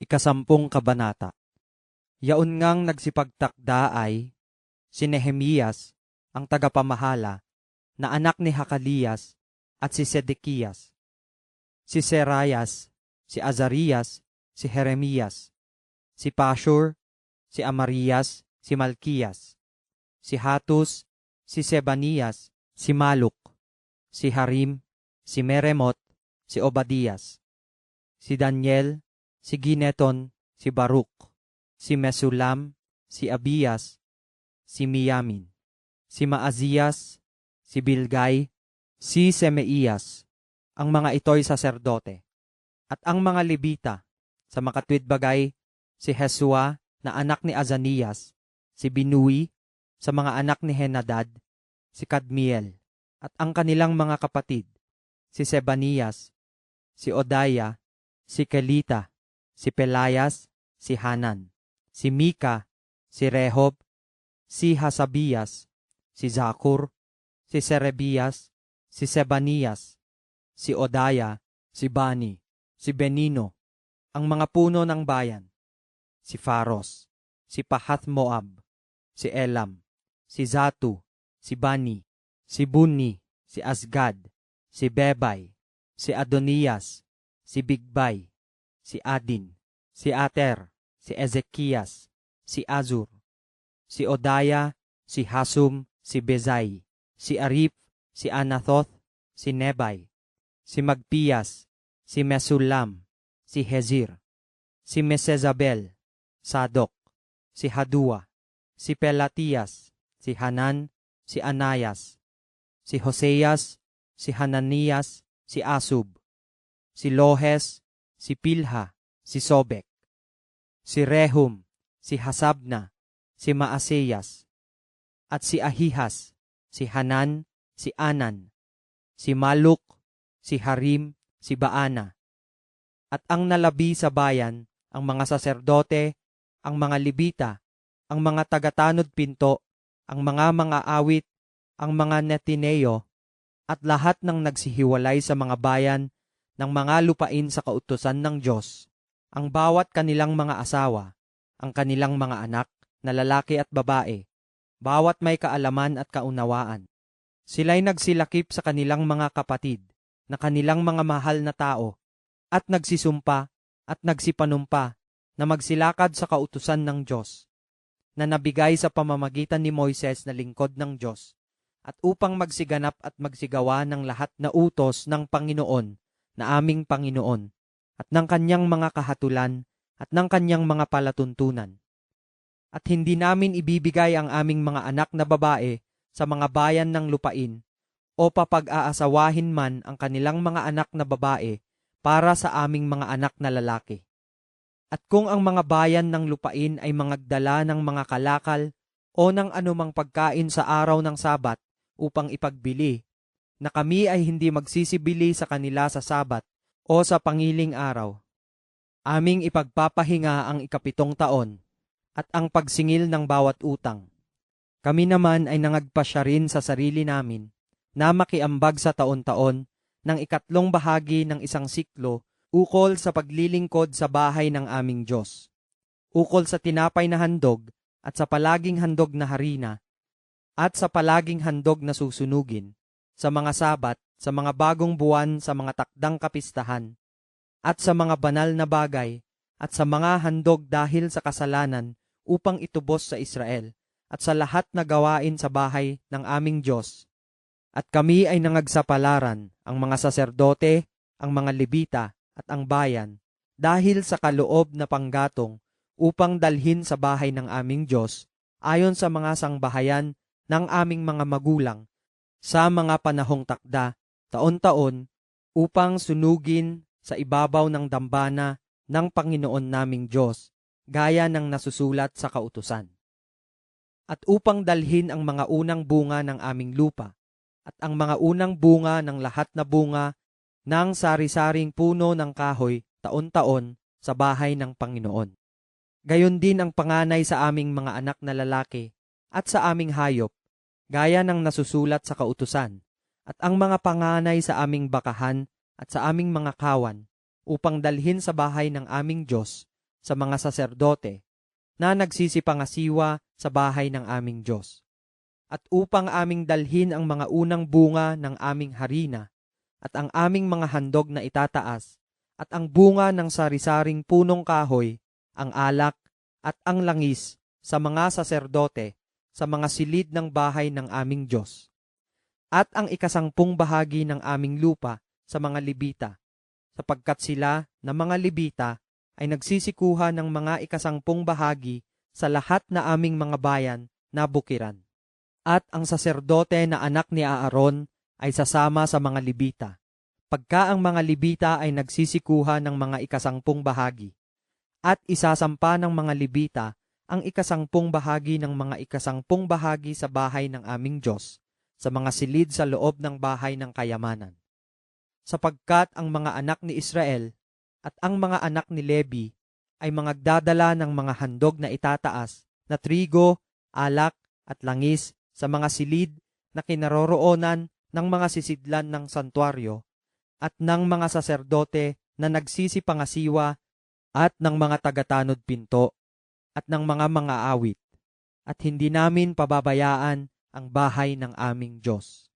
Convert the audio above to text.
Ikasampung Kabanata. Yaon ngang nagsipagtakda ay si Nehemias, ang tagapamahala, na anak ni Hakalias at si Sedekiyas, si Serayas, si Azarias, si Jeremias, si Pashur, si Amarias, si Malkiyas, si Hatus, si Sebanias, si Maluk, si Harim, si Meremot, si Obadias, si Daniel, si Gineton, si Baruk, si Mesulam, si Abias, si Miyamin, si Maaziyas, si Bilgay, si Semeiyas, ang mga ito'y saserdote, at ang mga Libita, sa makatwid bagay, si Hesua na anak ni Azanias, si Binui, sa mga anak ni Henadad, si Kadmiel, at ang kanilang mga kapatid, si Sebanias, si Odaya, si Kelita, si Pelayas, si Hanan, si Mika, si Rehob, si Hasabias, si Zakur, si Serebias, si Sebanias, si Odaya, si Bani, si Benino, ang mga puno ng bayan, si Faros, si Pahath Moab, si Elam, si Zatu, si Bani, si Buni, si Asgad, si Bebay, si Adonias, si Bigbay, si Adin, si Ater, si Ezekias, si Azur, si Odaya, si Hasum, si Bezai, si Arif, si Anathoth, si Nebay, si Magpiyas, si Mesulam, si Hezir, si Mesezabel, Sadok, si Hadua, si Pelatias, si Hanan, si Anayas, si Hoseas, si Hananias, si Asub, si Lohes, si Pilha, si Sobek, si Rehum, si Hasabna, si Maaseyas, at si Ahihas, si Hanan, si Anan, si Maluk, si Harim, si Baana. At ang nalabi sa bayan, ang mga saserdote, ang mga libita, ang mga tagatanod pinto, ang mga mga awit, ang mga netineo, at lahat ng nagsihiwalay sa mga bayan ng mga lupain sa kautusan ng Diyos, ang bawat kanilang mga asawa, ang kanilang mga anak na lalaki at babae, bawat may kaalaman at kaunawaan. Sila'y nagsilakip sa kanilang mga kapatid na kanilang mga mahal na tao at nagsisumpa at nagsipanumpa na magsilakad sa kautusan ng Diyos na nabigay sa pamamagitan ni Moises na lingkod ng Diyos at upang magsiganap at magsigawa ng lahat na utos ng Panginoon na aming Panginoon at ng kanyang mga kahatulan at ng kanyang mga palatuntunan. At hindi namin ibibigay ang aming mga anak na babae sa mga bayan ng lupain o papag-aasawahin man ang kanilang mga anak na babae para sa aming mga anak na lalaki. At kung ang mga bayan ng lupain ay mangagdala ng mga kalakal o ng anumang pagkain sa araw ng sabat upang ipagbili, na kami ay hindi magsisibili sa kanila sa sabat o sa pangiling araw. Aming ipagpapahinga ang ikapitong taon at ang pagsingil ng bawat utang. Kami naman ay nangagpasya rin sa sarili namin na makiambag sa taon-taon ng ikatlong bahagi ng isang siklo ukol sa paglilingkod sa bahay ng aming Diyos. Ukol sa tinapay na handog at sa palaging handog na harina at sa palaging handog na susunugin, sa mga sabat, sa mga bagong buwan, sa mga takdang kapistahan, at sa mga banal na bagay, at sa mga handog dahil sa kasalanan upang itubos sa Israel, at sa lahat na gawain sa bahay ng aming Diyos. At kami ay nangagsapalaran, ang mga saserdote, ang mga libita, at ang bayan, dahil sa kaloob na panggatong upang dalhin sa bahay ng aming Diyos, ayon sa mga sangbahayan ng aming mga magulang sa mga panahong takda, taon-taon, upang sunugin sa ibabaw ng dambana ng Panginoon naming Diyos, gaya ng nasusulat sa kautusan. At upang dalhin ang mga unang bunga ng aming lupa, at ang mga unang bunga ng lahat na bunga ng sari-saring puno ng kahoy taon-taon sa bahay ng Panginoon. Gayon din ang panganay sa aming mga anak na lalaki at sa aming hayop gaya ng nasusulat sa kautusan, at ang mga panganay sa aming bakahan at sa aming mga kawan, upang dalhin sa bahay ng aming Diyos, sa mga saserdote na nagsisipangasiwa sa bahay ng aming Diyos. At upang aming dalhin ang mga unang bunga ng aming harina at ang aming mga handog na itataas at ang bunga ng sari-saring punong kahoy, ang alak at ang langis sa mga saserdote sa mga silid ng bahay ng aming Diyos. At ang ikasangpung bahagi ng aming lupa sa mga libita, sapagkat sila na mga libita ay nagsisikuha ng mga ikasangpung bahagi sa lahat na aming mga bayan na bukiran. At ang saserdote na anak ni Aaron ay sasama sa mga libita. Pagka ang mga libita ay nagsisikuha ng mga ikasangpung bahagi, at isasampa ng mga libita ang ikasangpung bahagi ng mga ikasangpung bahagi sa bahay ng aming Diyos, sa mga silid sa loob ng bahay ng kayamanan. Sapagkat ang mga anak ni Israel at ang mga anak ni Levi ay mga dadala ng mga handog na itataas na trigo, alak at langis sa mga silid na kinaroroonan ng mga sisidlan ng santuaryo at ng mga saserdote na nagsisipangasiwa at ng mga tagatanod pinto at ng mga mga awit at hindi namin pababayaan ang bahay ng aming Diyos.